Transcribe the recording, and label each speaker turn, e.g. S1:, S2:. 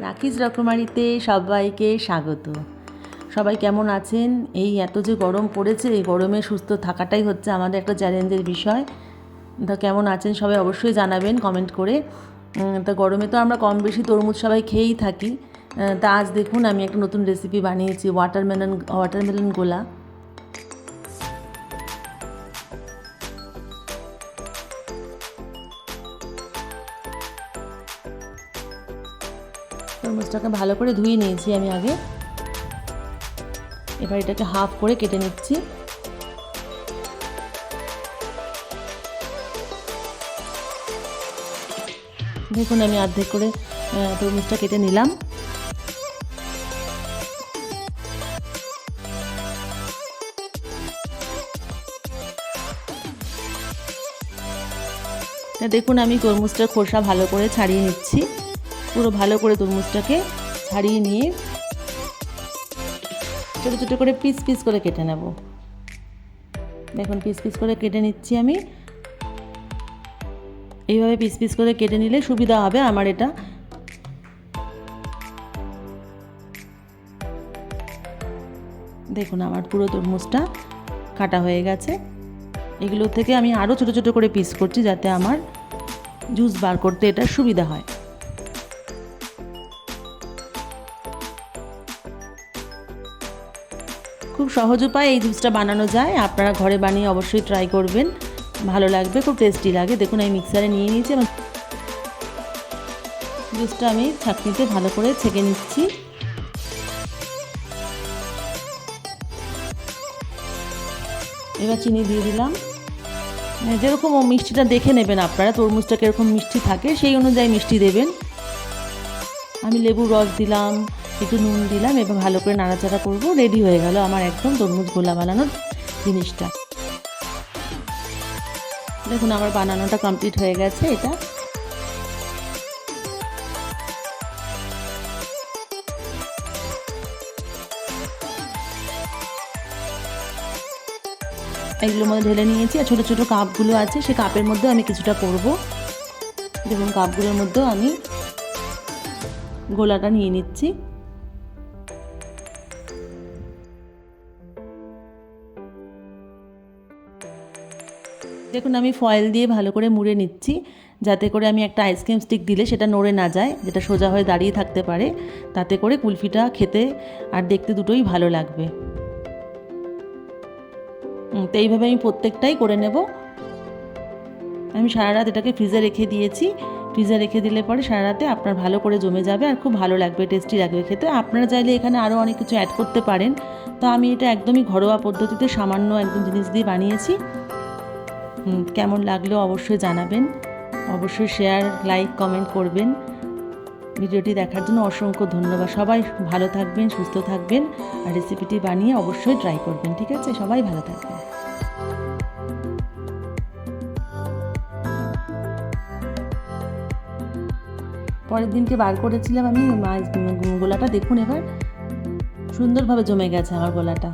S1: রাখিস রকমারিতে সবাইকে স্বাগত। সবাই কেমন আছেন? এই এত যে গরম পড়েছে, এই গরমে সুস্থ থাকাটাই হচ্ছে আমাদের একটা চ্যালেঞ্জের বিষয়। তা কেমন আছেন সবাই অবশ্যই জানাবেন কমেন্ট করে। তা গরমে তো আমরা কম বেশি তরমুজ সবাই খেয়েই থাকি। তা আজ দেখুন, আমি একটা নতুন রেসিপি বানিয়েছি ওয়াটারমেলন ওয়াটারমেলন গোলা। তরমুজটাকে ভালো করে ধুয়ে নিয়েছি আমি আগে। এবার এটাকে হাফ করে কেটে নিচ্ছি। দেখুন, আমি অর্ধেক করে তরমুজটা কেটে নিলাম। দেখুন, আমি তরমুজটার খোসা ভালো করে ছাড়িয়ে নিচ্ছি। পুরো ভালো করে তরমুজটাকে ছাড়িয়ে নিয়ে ছোটো ছোটো করে পিস পিস করে কেটে নেব। দেখুন, পিস পিস করে কেটে নিচ্ছি আমি। এইভাবে পিস পিস করে কেটে নিলে সুবিধা হবে আমার এটা। দেখুন, আমার পুরো তরমুজটা কাটা হয়ে গেছে। এগুলো থেকে আমি আরও ছোটো ছোটো করে পিস করছি যাতে আমার জুস বার করতে এটা সুবিধা হয়। খুব সহজ উপায় এই জুসটা বানানো যায়। আপনারা ঘরে বানিয়ে অবশ্যই ট্রাই করবেন। ভালো লাগবে, খুব টেস্টি লাগে। দেখুন, আমি মিক্সারে নিয়ে নিয়েছি এবং জুসটা আমি ছাঁকনিতে ভালো করে ছেঁকে নিচ্ছি। এবার চিনি দিয়ে দিলাম। মানে যেরকম ও মিষ্টিটা দেখে নেবেন আপনারা, তরমুজটা কীরকম মিষ্টি থাকে, সেই অনুযায়ী মিষ্টি দেবেন। আমি লেবুর রস দিলাম। একটু নুন দিলাম এবার ভালো করে নাড়াচাড়া করব। রেডি হয়ে গেল আমার একদম তরমুজ গোলা বানানোর জিনিসটা। দেখুন আমার বানানোটা কমপ্লিট হয়ে গেছে এটা। এগুলোর মধ্যে ঢেলে নিয়েছি আর ছোটো ছোটো কাপগুলো আছে, সে কাপের মধ্যেও আমি কিছুটা করব। দেখুন কাপগুলোর মধ্যেও আমি গোলাটা নিয়ে নিচ্ছি। দেখুন, আমি ফয়েল দিয়ে ভালো করে মুড়ে নিচ্ছি, যাতে করে আমি একটা আইসক্রিম স্টিক দিলে সেটা নড়ে না যায়, যেটা সোজা হয়ে দাঁড়িয়ে থাকতে পারে। তাতে করে কুলফিটা খেতে আর দেখতে দুটোই ভালো লাগবে। তো এইভাবে আমি প্রত্যেকটাই করে নেব। আমি সারা রাত এটাকে ফ্রিজে রেখে দিয়েছি। ফ্রিজে রেখে দিলে পরে সারা রাতে আপনার ভালো করে জমে যাবে আর খুব ভালো লাগবে টেস্টি লাগবে খেতে। আপনারা চাইলে এখানে আরও অনেক কিছু অ্যাড করতে পারেন। তো আমি এটা একদমই ঘরোয়া পদ্ধতিতে সামান্য একদম জিনিস দিয়ে বানিয়েছি। কেমন লাগল অবশ্যই জানাবেন। অবশ্যই শেয়ার লাইক কমেন্ট করবেন। ভিডিওটি দেখার জন্য অসংখ্য ধন্যবাদ। সবাই ভালো থাকবেন, সুস্থ থাকবেন আর রেসিপিটি বানিয়ে অবশ্যই ট্রাই করবেন, ঠিক আছে? সবাই ভালো থাকবেন। পরের দিনকে বার করেছিলাম আমি মাছ গোলাটা দেখুন এবার। সুন্দরভাবে জমে গেছে আমার গোলাটা।